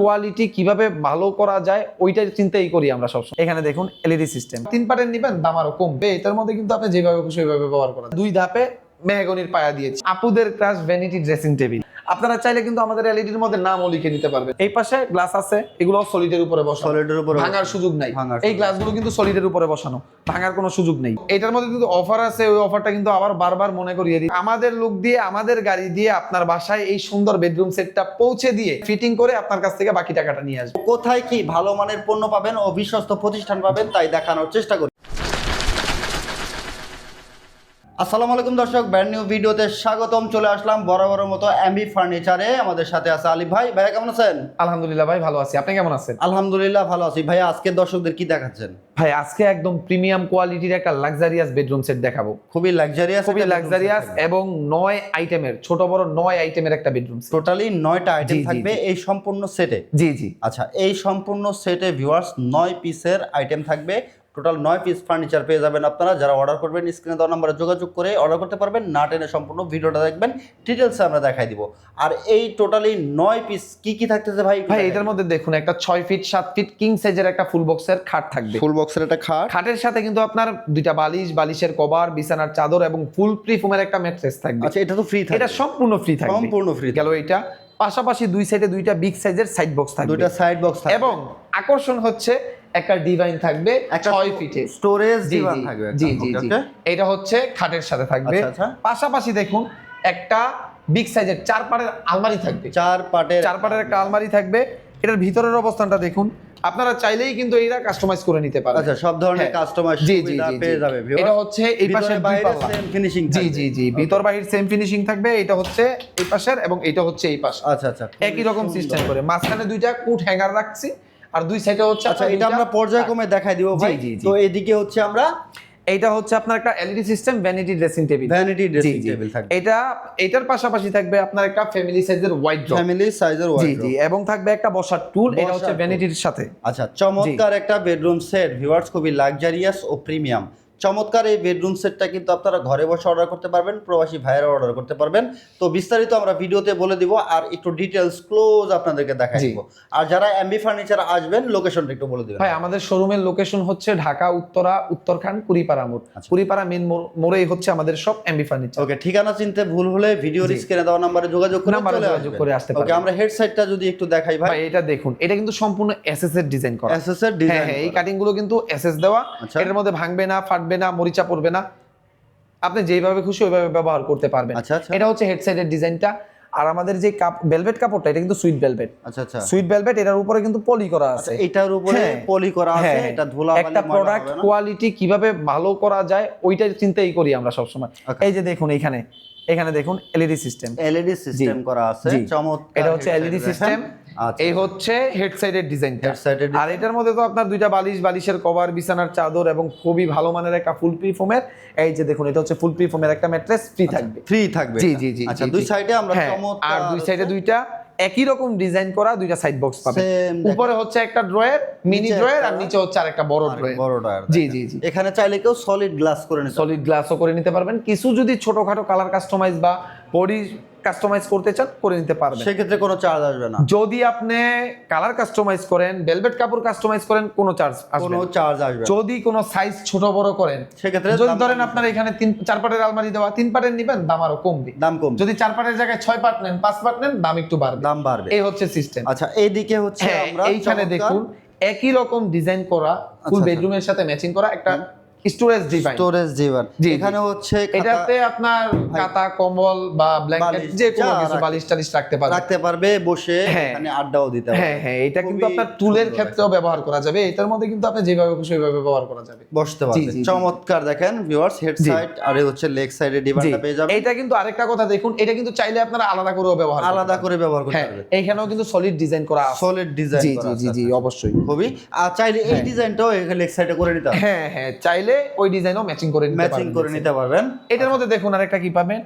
Quality কীভাবে ভালো করা যায় ওইটাই চিন্তাই করি আমরা সবসময়। এখানে দেখুন এলইডি সিস্টেম তিন পার্টের নিবেন দাম আরও কমবে। এটার মধ্যে কিন্তু আপনি যেভাবে খুশি ওইভাবে ব্যবহার করেন। দুই ধাপে মেহগনির পায়া দিয়েছি। আপুদের ক্রাশ ভ্যানিটি ড্রেসিং টেবিল আপনারা চাইলে কিন্তু আমাদের এলইডির মধ্যে নামও লিখে নিতে পারবেন। এই পাশে গ্লাস আছে এগুলো সলিডের উপরে বসানো। সলিডের উপরে ভাঙার সুযোগ নাই। এই গ্লাসগুলো কিন্তু সলিডের উপরে বসানো। ভাঙার কোনো সুযোগ নেই। এটার মধ্যে কিন্তু অফার আছে ওই অফারটা কিন্তু আবার বারবার মনে করিয়ে দিই। আমাদের লোক দিয়ে আমাদের গাড়ি দিয়ে আপনার বাসায় এই সুন্দর বেডরুম সেটটা পৌঁছে দিয়ে ফিটিং করে আপনার কাছ থেকে বাকি টাকাটা নিয়ে আসবে। কোথায় কি ভালো মানের পণ্য পাবেন ও বিশ্বস্ত প্রতিষ্ঠান পাবেন তাই দেখানোর চেষ্টা করি। আসসালামু আলাইকুম দর্শক ব্র্যান্ড নিউ ভিডিওতে স্বাগতম। চলে আসলাম বরাবরের মতো এমবি ফার্নিচারে আমাদের সাথে আছে আলিফ ভাই। ভাইয়া কেমন আছেন? আলহামদুলিল্লাহ ভাই ভালো আছি। আপনি কেমন আছেন? আলহামদুলিল্লাহ ভালো আছি। ভাইয়া আজকে দর্শকদের কি দেখাচ্ছেন? ভাই আজকে একদম প্রিমিয়াম কোয়ালিটির একটা লাক্সারিয়াস বেডরুম সেট দেখাবো। খুবই লাক্সারিয়াস খুবই লাক্সারিয়াস এবং নয় আইটেমের ছোট বড় নয় আইটেমের একটা বেডরুম সেট টোটালি নয়টা আইটেম থাকবে এই সম্পূর্ণ সেটে জি জি। আচ্ছা এই সম্পূর্ণ সেটে ভিউয়ার্স নয় পিসের আইটেম থাকবে। টোটাল নয় পিস ফার্নিচার পেয়ে যাবেন আপনারা। যারা অর্ডার করবেন স্ক্রিনে দেওয়া নাম্বারে যোগাযোগ করে অর্ডার করতে পারবেন। না টেনে সম্পূর্ণ ভিডিওটা দেখবেন ডিটেলসে আমরা দেখাই দিব। আর এই টোটালি নয় পিস কি কি থাকতেছে ভাই? ভাই এটার মধ্যে দেখুন একটা ছয় ফিট সাত ফিট কিং সাইজের একটা ফুল বক্সের খাট থাকবে। ফুল বক্সের একটা খাট। খাটের সাথে কিন্তু আপনার দুইটা বালিশ বালিশের কভার বিছানার চাদর এবং ফুল প্রি ফোমের একটা ম্যাট্রেস থাকবে। আচ্ছা এটা তো ফ্রি থাকবে। এটা সম্পূর্ণ ফ্রি থাকবে। সম্পূর্ণ ফ্রি গেল এটা। পাশাপাশি দুই সাইডে দুইটা বিগ সাইজের সাইড বক্স থাকবে। দুইটা সাইড বক্স থাকবে। এবং আকর্ষণ হচ্ছে একটা ডিভাইন থাকবে ছয় ফিটে স্টোরেজ জি থাকবে জি জি জি। এটা হচ্ছে খাটের সাথে থাকবে। আচ্ছা, আচ্ছা। পাশাপাশি দেখুন একটা বিগ সাইজের চার পাটের আলমারি থাকবে। চার পাটের চার পাটের একটা আলমারি থাকবে। এটার ভিতরের অবস্থানটা দেখুন আপনারা চাইলেই কিন্তু এরা কাস্টমাইজ করে নিতে পারেন। আচ্ছা সব ধরনের হ্যাঁ। কাস্টমার জি জি পেয়ে যাবে। এটা হচ্ছে এই দুই বাইরে সেম ফিনিশিং জি জি জি। ভিতর বাহির সেম ফিনিশিং থাকবে এটা হচ্ছে এই পাশের এবং এটা হচ্ছে এই পাশে। আচ্ছা আচ্ছা। একই রকম সিস্টেম করে। মাঝখানে দুইটা কুট হ্যাঙ্গার রাখছি। আর দুই সাইডে হচ্ছে আচ্ছা এটা আমরা পর্যায়ক্রমে দেখাই দিব ভাই। তো এদিকে হচ্ছে আমরা এটা হচ্ছে আপনার একটা LED system vanity dressing table vanity dressing table থাকবে। এটা এটার পাশাপাশি থাকবে আপনার একটা ফ্যামিলি সাইজের ওয়াইড ড্রপ ফ্যামিলি সাইজের ওয়াইড ড্র জি এবং থাকবে একটা বসার টুল এটা হচ্ছে। ভ্যানিটির সাথে। আচ্ছা চমৎকার একটা বেডরুম সেট ভিউয়ার্স খুবই লাক্সারিয়াস ও প্রিমিয়াম চমৎকার এই বেডরুম সেটটা কিন্তু আপনারা ঘরে বসে অর্ডার করতে পারবেন প্রবাসী ভাইয়েরা অর্ডার করতে পারবেন। তো বিস্তারিত আমরা ভিডিওতে বলে দিব আর একটু ডিটেলস ক্লোজ আপনাদেরকে দেখাই দিব। আর যারা এমবি ফার্নিচার আসবেন লোকেশনটা একটু বলে দিবেন। ভাই আমাদের শোরুমের লোকেশন হচ্ছে ঢাকা উত্তরা উত্তরখান কুড়িপাড়া মোড়। আচ্ছা। কুড়িপাড়া মেন মোড়েই হচ্ছে আমাদের সব এমবি ফার্নিচার ওকে ঠিকানা চিনতে ভুল হলে ভিডিও। স্ক্রিনে দেওয়া নাম্বারে যোগাযোগ করে নাম্বারে যোগাযোগ করে আসতে ওকে আমরা হেড সাইডটা যদি একটু দেখাই ভাই। এটা দেখুন এটা কিন্তু সম্পূর্ণ এসএস এর ডিজাইন করা। এসএস এর হ্যাঁ ডিজাইন হ্যাঁ এই কাটিংগুলো কিন্তু এসএস দেওয়া। আচ্ছা। এটার মধ্যে ভাঙবে না ফাটবে না মরিচা পড়বে না। আপনি যেভাবে খুশি ওইভাবে ব্যবহার করতে পারবেন। আচ্ছা আচ্ছা। এটা হচ্ছে হেড সাইডের ডিজাইনটা আর আমাদের যে কাপ ভেলভেট কাপড়টা এটা কিন্তু সুইট ভেলভেট আচ্ছা আচ্ছা। সুইট ভেলভেট এটার উপরে কিন্তু পলি করা আচ্ছা আছে। এটার উপরে হ্যাঁ। পলি করা আছে হ্যাঁ, এটা ধুলা একটা প্রোডাক্ট কোয়ালিটি কীভাবে ভালো করা যায় ওইটাই চিন্তাই করি আমরা সবসময়। Okay. এই যে দেখুন এখানে এখানে দেখুন এলইডি সিস্টেম এলইডি সিস্টেম করা আছে। চমৎকার এটা হচ্ছে এলইডি সিস্টেম এই হচ্ছে হেড সাইডের ডিজাইনটা হেড সাইডের আর এটার মধ্যে তো আপনার দুইটা বালিশ বালিশের কভার বিছানার চাদর এবং খুবই ভালো মানের একটা ফুল প্রি ফোমের এই যে দেখুন এটা হচ্ছে ফুল প্রি ফোমের একটা ম্যাট্রেস ফ্রি থাকবে। ফ্রি থাকবে জি জি জি আচ্ছা দুই সাইডে আমরা হ্যাঁ, চমৎকার আর দুই সাইডে দুইটা একই রকম ডিজাইন করা দুইটা সাইড বক্স Same উপরে হচ্ছে একটা ড্রয়ার মিনি ড্রয়ার আর নিচে হচ্ছে আরেকটা বড় ড্রয়ার বড় ডয়ার জি, জি, জি। এখানে চাইলে কেউ সলিড গ্লাস করে নিতে সলিড গ্লাসও করে নিতে পারবেন। কিছু যদি ছোটখাটো কালার কাস্টমাইজ বা বডি কাস্টমাইজ করতে চান করে নিতে পারবেন। সেক্ষেত্রে কোনো চার্জ আসবে না। যদি আপনি কালার কাস্টমাইজ করেন ভেলভেট কাপড় কাস্টমাইজ করেন কোনো চার্জ আসবে কোনো। চার্জ আসবে যদি কোনো সাইজ ছোট বড় করেন সেক্ষেত্রে যদি ধরেন আপনার এখানে তিন চার পাটের আলমারি দেওয়া তিন পাটের নিবেন দাম আরও কমবে। দাম কম যদি চার পাটের জায়গায় ছয় পাট নেন পাঁচ পাট নেন দাম একটু বাড়বে। দাম বাড়বে। এই হচ্ছে সিস্টেম আচ্ছা এইদিকে হচ্ছে হ্যাঁ আমরা এইখানে দেখুন একই রকম ডিজাইন করা ফুল আচ্ছা। বেডরুমের সাথে ম্যাচিং করা একটা স্টোরেজ ডিভাইন স্টোরেজ। এখানে হচ্ছে এটাতে আপনার কাতা কম্বল বা ব্ল্যাঙ্কেট যে কোনো কিছু বালিশ টালিশ রাখতে পারবেন রাখতে পারবে বসে হ্যাঁ। এখানে আড্ডাও দিতে পারবে। হ্যাঁ হ্যাঁ এটা কিন্তু আপনার টুলের ক্ষেত্রেও ব্যবহার করা যাবে। এটার মধ্যে কিন্তু আপনি যেভাবে খুশি ওইভাবে ব্যবহার করা যাবে। বসতে পারবে। চমৎকার দেখেন ভিউয়ার্স হেড সাইড আর হচ্ছে লেগ সাইডে ডিভাইনটা পেয়ে যাবেন। এটা কিন্তু আরেকটা কথা দেখুন এটা কিন্তু চাইলে আপনারা আলাদা করেও ব্যবহার আলাদা করে ব্যবহার করতে হ্যাঁ পারবে। এইখানেও কিন্তু সলিড ডিজাইন করা আছে। সলিড ডিজাইন জি জি জি অবশ্যই। খুবই। আর চাইলে এই হ্যাঁ। ডিজাইনটাও এখানে লেগ সাইডে করে নিতে হ্যাঁ হ্যাঁ চাইলে ওই ডিজাইনও ম্যাচিং করে নিতে ম্যাচিং করে নিতে পারবেন। এটার মধ্যে দেখুন আরেকটা কি পাবেন?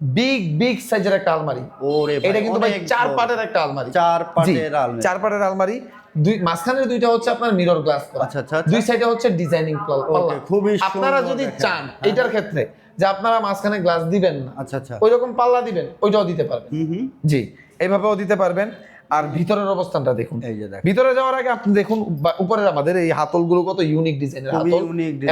বিগ বিগ সাইজের একটা আলমারি। ওরে এটা কিন্তু ভাই চার পাটের একটা আলমারি। চার পাটের আলমারি। চার পাটের আলমারি। দুই মাঝখানের দুইটা হচ্ছে আপনার মিরর গ্লাস করা। আচ্ছা আচ্ছা আচ্ছা। দুই সাইডে হচ্ছে ডিজাইনিং ওকে, খুবই আপনারা যদি চান হ্যাঁ। এটার ক্ষেত্রে যে আপনারা মাঝখানে গ্লাস দিবেন না আচ্ছা আচ্ছা। ওই রকম পাল্লা দিবেন ওইটাও দিতে পারবেন। জি এইভাবেও দিতে পারবেন। আর ভিতরের অবস্থানটা দেখুন। এই যে ভিতরে যাওয়ার আগে আপনি দেখুন উপরের আমাদের এই হাতলগুলো কত ইউনিক ডিজাইনের হাতল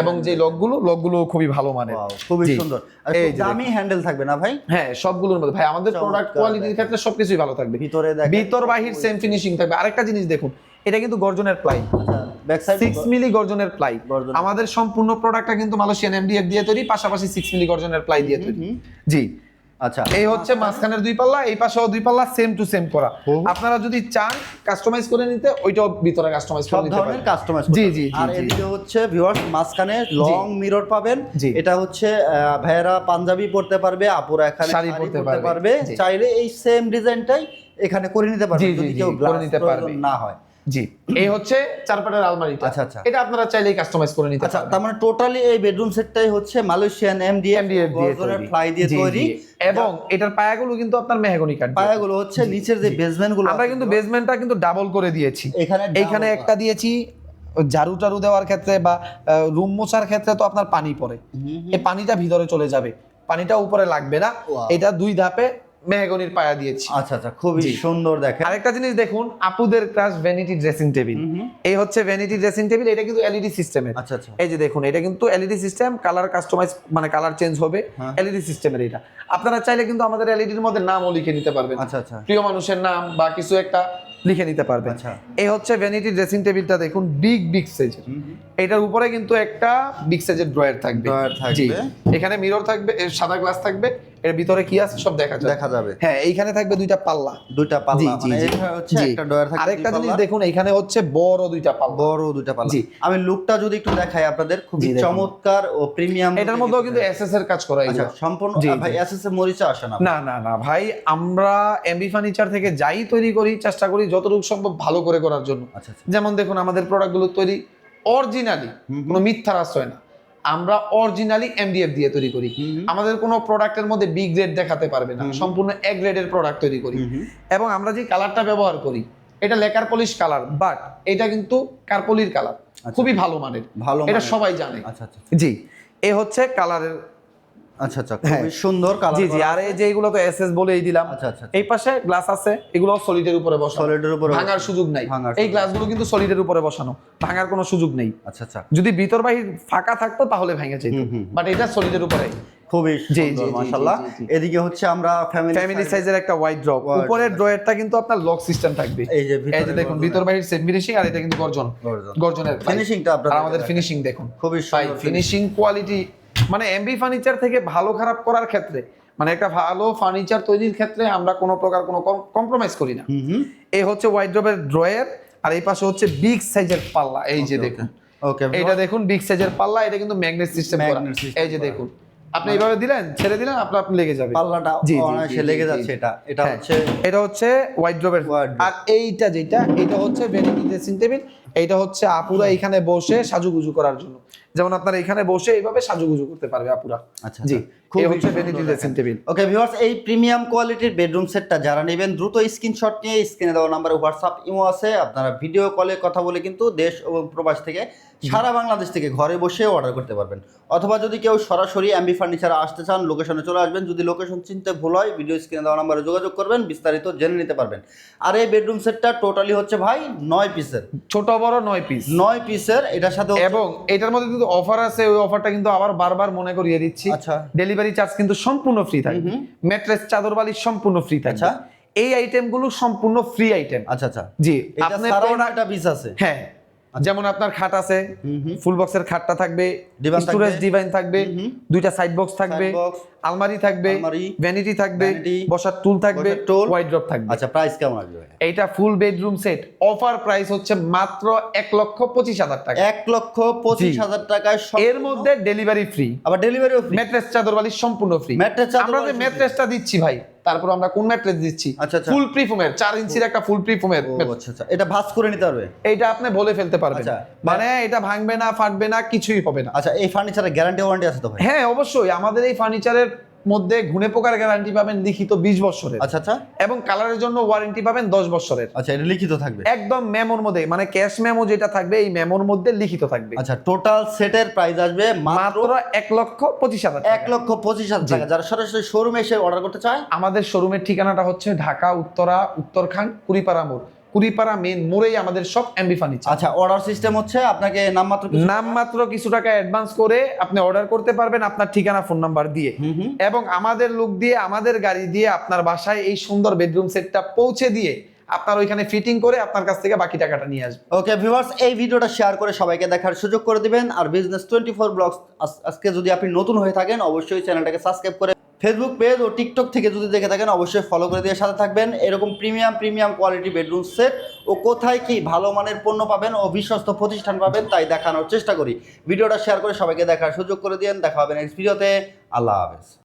এবং যে লকগুলো লকগুলো খুবই ভালো মানের। খুবই সুন্দর। এই দামি হ্যান্ডেল থাকবে না ভাই? হ্যাঁ সবগুলোর মধ্যে। ভাই আমাদের প্রোডাক্ট কোয়ালিটির ক্ষেত্রে সবকিছুই ভালো থাকবে। ভিতরে দেখেন ভিতর বাহির সেম ফিনিশিং থাকবে। আরেকটা জিনিস দেখুন এটা কিন্তু গর্জনের প্লাই সিক্স মিলি গর্জনের প্লাই আমাদের সম্পূর্ণ প্রোডাক্টটা কিন্তু মালয়েশিয়ান এমডিএফ দিয়ে তৈরি পাশাপাশি সিক্স মিলি গর্জনের প্লাই দিয়ে তৈরি। জি। আচ্ছা। এই হচ্ছে মাঝখানের দুই পাল্লা এই পাশেও দুই পাল্লা সেম টু সেম করা। আপনারা যদি চান কাস্টমাইজ করে নিতে ওইটাও ভিতরে কাস্টমাইজ করে নিতে পারেন। কাস্টমাইজ জি, জি, আর এদিকে হচ্ছে ভিউয়ার্স মাঝখানে লং মিরর পাবেন। এটা হচ্ছে ভাইয়েরা পাঞ্জাবি পড়তে পারবে আপুরা এখানে শাড়ি পরতে পরতে পারবে। চাইলে এই সেম ডিজাইনটাই এখানে করে নিতে পারবে। যদি কেউ করে গ্লাস নিতে পারবে। না হয়। জি। এই হচ্ছে চারপাটের আলমারিটা। আচ্ছা, আচ্ছা। এটা আপনারা চাইলেই কাস্টমাইজ করে নিতে আচ্ছা তার মানে টোটালি এই বেডরুম সেটটাই হচ্ছে মালয়েশিয়ান এমডিএফ MDF দিয়ে গর্জনের তৈরি। ফ্লাই দিয়ে তৈরি। এবং এটার পায়াগুলো কিন্তু আপনার মেহগনি কাঠ পায়াগুলো হচ্ছে নিচের যে বেসমেন্টগুলো আমরা কিন্তু বেসমেন্টটা কিন্তু ডাবল করে দিয়েছি। এখানে এইখানে একটা দিয়েছি ঝাড়ু টাড়ু দেওয়ার ক্ষেত্রে বা রুম মোছার ক্ষেত্রে তো আপনার পানি পড়ে। এই পানিটা ভিতরে চলে যাবে। পানিটা উপরে লাগবে না. এটা দুই ধাপে মেহগনির পায়া দিয়েছি। আচ্ছা আচ্ছা খুবই। সুন্দর দেখেন। আরেকটা জিনিস দেখুন আপুদের ক্রাশ ভ্যানিটি ড্রেসিং টেবিল। এই হচ্ছে ভ্যানিটি ড্রেসিং টেবিল এটা কিন্তু এলইডি সিস্টেমের আচ্ছা আচ্ছা। এই যে দেখুন এটা কিন্তু এলইডি সিস্টেম কালার কাস্টমাইজ মানে কালার চেঞ্জ হবে। হ্যাঁ। এলইডি সিস্টেমের এটা। আপনারা চাইলে কিন্তু আমাদের এলইডির মধ্যে নামও লিখে নিতে পারবেন। আচ্ছা আচ্ছা। প্রিয় মানুষের নাম বা কিছু একটা লিখে নিতে পারবেন। আচ্ছা। এই হচ্ছে ভ্যানিটি ড্রেসিং টেবিলটা দেখুন বিগ বিগ সাইজের হুম। এটার উপরে কিন্তু একটা বিগ সাইজের ড্রয়ার থাকবে। Drawer থাকবে। এখানে মিরর থাকবে সাদা গ্লাস থাকবে এর ভিতরে কি আছে সব দেখা যাবে। দেখা যাবে। হ্যাঁ এইখানে থাকবে দুইটা পাল্লা। দুইটা পাল্লা মানে এটা হচ্ছে একটা ডয়ার আরেকটা জিনিস দেখুন এখানে হচ্ছে বড় দুইটা পাল্লা। বড় দুইটা পাল্লা। আমি লুকটা যদি একটু দেখাই আপনাদের দেখুন। চমৎকার ও প্রিমিয়াম এটার মধ্যেও কিন্তু এসএস এর কাজ করা আচ্ছা এগুলো সম্পূর্ণ ভাই এসএস এর মরিচা আসে না। না না না ভাই আমরা এমবি ফার্নিচার থেকে যাই তৈরি করি চেষ্টা করি যতটুকু সম্ভব ভালো করে করার জন্য। আচ্ছা আচ্ছা। যেমন দেখুন আমাদের প্রোডাক্টগুলো তৈরি অরিজিনালি। কোনো মিথ্যার আশ্রয় না। আমরা অরিজিনালি এমডিএফ দিয়ে তৈরি করি। আমাদের কোনো প্রোডাক্টের মধ্যে বি গ্রেড দেখাতে পারবে না। সম্পূর্ণ এ গ্রেডের প্রোডাক্ট তৈরি করি। এবং আমরা যে কালারটা ব্যবহার করি এটা লেকার পলিশ কালার বাট এটা কিন্তু কার্পলির কালার খুবই ভালো মানের। ভালো এটা সবাই জানে। আচ্ছা আচ্ছা। জি। এ হচ্ছে কালারের আচ্ছা আচ্ছা হ্যাঁ। খুবই সুন্দর কালার জি জি আর এই যে এগুলো তো এসএস বলেই দিলাম। আচ্ছা আচ্ছা এই পাশে গ্লাস আছে এগুলো সলিডের উপরে বসানো। সলিডের উপরে ভাঙার সুযোগ নাই। এই গ্লাসগুলো কিন্তু সলিডের উপরে বসানো। ভাঙার কোনো সুযোগ নেই। আচ্ছা আচ্ছা। যদি ভিতর বাহির ফাঁকা থাকতো তাহলে ভেঙে যেত। বাট এটা সলিডের উপরে। খুবই সুন্দর মাশাআল্লাহ। এদিকে হচ্ছে আমরা ফ্যামিলি ফ্যামিলি সাইজের একটা ওয়াইড ড্রপ উপরের। ড্রয়ারটা কিন্তু আপনার লক সিস্টেম থাকবে। এই যে এই যে দেখুন ভিতর বাহির সেম ফিনিশিং আর এটা কিন্তু গর্জন। গর্জনের ফিনিশিংটা আমাদের ফিনিশিং দেখুন। খুবই সুন্দর ফিনিশিং কোয়ালিটি মানে এমবি ফার্নিচার থেকে ভালো খারাপ করার ক্ষেত্রে মানে একটা ভালো ফার্নিচার তৈরির ক্ষেত্রে আমরা কোনো প্রকার কোনো কম্প্রোমাইজ করি না। এই হচ্ছে ওয়াইড ড্রপের ড্রয়ার আর এই পাশে হচ্ছে বিগ সাইজের পাল্লা এই যে দেখুন। ওকে এইটা দেখুন বিগ সাইজের পাল্লা এটা কিন্তু ম্যাগনেট সিস্টেম করা। এই যে দেখুন। আপনি এইভাবে দিলেন ছেড়ে দিলেন আপনার আপনি লেগে যাবে। পাল্লাটা অনায়াসে লেগে যাচ্ছে এটা। এটা হ্যাঁ, হচ্ছে এটা হচ্ছে হোয়াইট ড্রপের আর এইটা যেটা এটা হচ্ছে ভ্যানিটি ড্রেসিং টেবিল এইটা হচ্ছে আপুরা এখানে বসে সাজুগুজু করার জন্য। যেমন আপনারা এখানে বসে এইভাবে সাজুগুজু করতে পারবে আপুরা। আচ্ছা জি এই হচ্ছে vanity dressing table okay viewers এই প্রিমিয়াম কোয়ালিটির বেডরুম সেটটা যারা নেবেন দ্রুত স্ক্রিনশট নিয়ে স্ক্রিনে দেওয়া নাম্বারে হোয়াটসঅ্যাপ ইমো আছে। আপনারা ভিডিও কলে কথা বলে কিন্তু দেশ এবং প্রবাস থেকে সারা বাংলাদেশ থেকে ঘরে বসে অর্ডার করতে পারবেন। অথবা যদি কেউ সরাসরি এমবি ফার্নিচারে আসতে চান লোকেশনে চলে আসবেন যদি লোকেশন চিনতে ভুল হয় ভিডিও স্ক্রিনে দেওয়া নাম্বারে যোগাযোগ করবেন বিস্তারিত জেনে নিতে পারবেন। আর এই বেডরুম সেটটা টোটালি হচ্ছে ভাই নয় পিসের ছোট বড় নয় পিস নয় পিসের এটার সাথে এবং এটার মধ্যে কিন্তু অফার আছে ওই অফারটা কিন্তু আবার বারবার মনে করিয়ে দিচ্ছি। আচ্ছা। ডেলিভারি চার্জ কিন্তু সম্পূর্ণ ফ্রি থাকবে। হুম ম্যাট্রেস চাদর বালিশ সম্পূর্ণ ফ্রি থাকবে। আচ্ছা। এই আইটেমগুলো সম্পূর্ণ ফ্রি আইটেম আচ্ছা আচ্ছা। জি এটা আপনি একটা পিস আছে। হ্যাঁ। যেমন আপনার খাট আছে ফুল বক্সের খাটটা থাকবে স্টোরেজ ডিভাইন থাকবে। দুইটা সাইড বক্স থাকবে আলমারি থাকবে ভ্যানিটি থাকবে বসার টুল থাকবে tool। ওয়াইড্রপ থাকবে। আচ্ছা প্রাইস কেমন আসবে? এইটা full bedroom set offer price হচ্ছে মাত্র এক লক্ষ পঁচিশ হাজার টাকা। এক লক্ষ পঁচিশ। হাজার টাকায় এর মধ্যে ডেলিভারি ফ্রি আবার ডেলিভারিও ম্যাট্রেস চাদর বালিশ সম্পূর্ণ ফ্রি চাদর আমরা যে ম্যাট্রেসটা দিচ্ছি ভাই তারপর আমরা কোন ম্যাট্রেস দিচ্ছি? আচ্ছা, আচ্ছা। ফুল প্রিফোমের চার ইঞ্চির একটা ফুল প্রিফোমের আচ্ছা আচ্ছা। এটা ভাঁজ করে নিতে পারবে? এটা আপনি বলে ফেলতে পারবেন। মানে এটা ভাঙবে না ফাটবে না কিছুই হবে না। আচ্ছা এই ফার্নিচারের গ্যারান্টি ওয়ারেন্টি আছে তো ভাই? হ্যাঁ অবশ্যই। আমাদের এই ফার্নিচারের মধ্যে ঘুনে পোকার গ্যারান্টি পাবেন লিখিত বিশ বছরের। আচ্ছা আচ্ছা। এবং কালারের জন্য ওয়ারেন্টি পাবেন দশ বছরের। আচ্ছা এটা লিখিত থাকবে? একদম মেমোর মধ্যে মানে ক্যাশ মেমো যেটা থাকবে এই মেমোর মধ্যে লিখিত থাকবে। আচ্ছা টোটাল সেটের প্রাইস আসবে মাত্র মাত্র এক লক্ষ পঁচিশ হাজার এক লক্ষ পঁচিশ হাজার টাকা। যারা সরাসরি শোরুমে এসে অর্ডার করতে চায়? আমাদের শোরুমের ঠিকানাটা হচ্ছে ঢাকা উত্তরা উত্তরখান কুড়িপাড়া মোড়। কুড়িপাড়া মেন মোড়েই আমাদের সব এমবি ফার্নিচার আচ্ছা অর্ডার সিস্টেম হচ্ছে আপনাকে নামমাত্র নামমাত্র কিছু টাকা অ্যাডভান্স করে আপনি অর্ডার করতে পারবেন আপনার ঠিকানা ফোন নাম্বার দিয়ে। এবং আমাদের লোক দিয়ে আমাদের গাড়ি দিয়ে আপনার বাসায় এই সুন্দর বেডরুম সেটটা পৌঁছে দিয়ে আপনার ওইখানে ফিটিং করে আপনার কাছ থেকে বাকি টাকাটা নিয়ে আসবে। ওকে ভিউয়ার্স এই ভিডিওটা শেয়ার করে সবাইকে দেখার সুযোগ করে দিবেন। আর বিজনেস টোয়েন্টি ফোর ব্লগস আজকে যদি আপনি নতুন হয়ে থাকেন অবশ্যই চ্যানেলটাকে সাবস্ক্রাইব করে ফেসবুক পেজ ও টিকটক থেকে যদি দেখে থাকেন, অবশ্যই ফলো করে দিয়ে সাথে থাকবেন। এরকম premium premium quality bedroom set ও কোথায় কি ভালো মানের পণ্য পাবেন ও বিশ্বস্ত প্রতিষ্ঠান পাবেন, তাই দেখানোর চেষ্টা করি। ভিডিওটা শেয়ার করে সবাইকে দেখার সুযোগ করে দিন দেখা হবে নেক্সট ভিডিওতে আল্লাহ হাফেজ।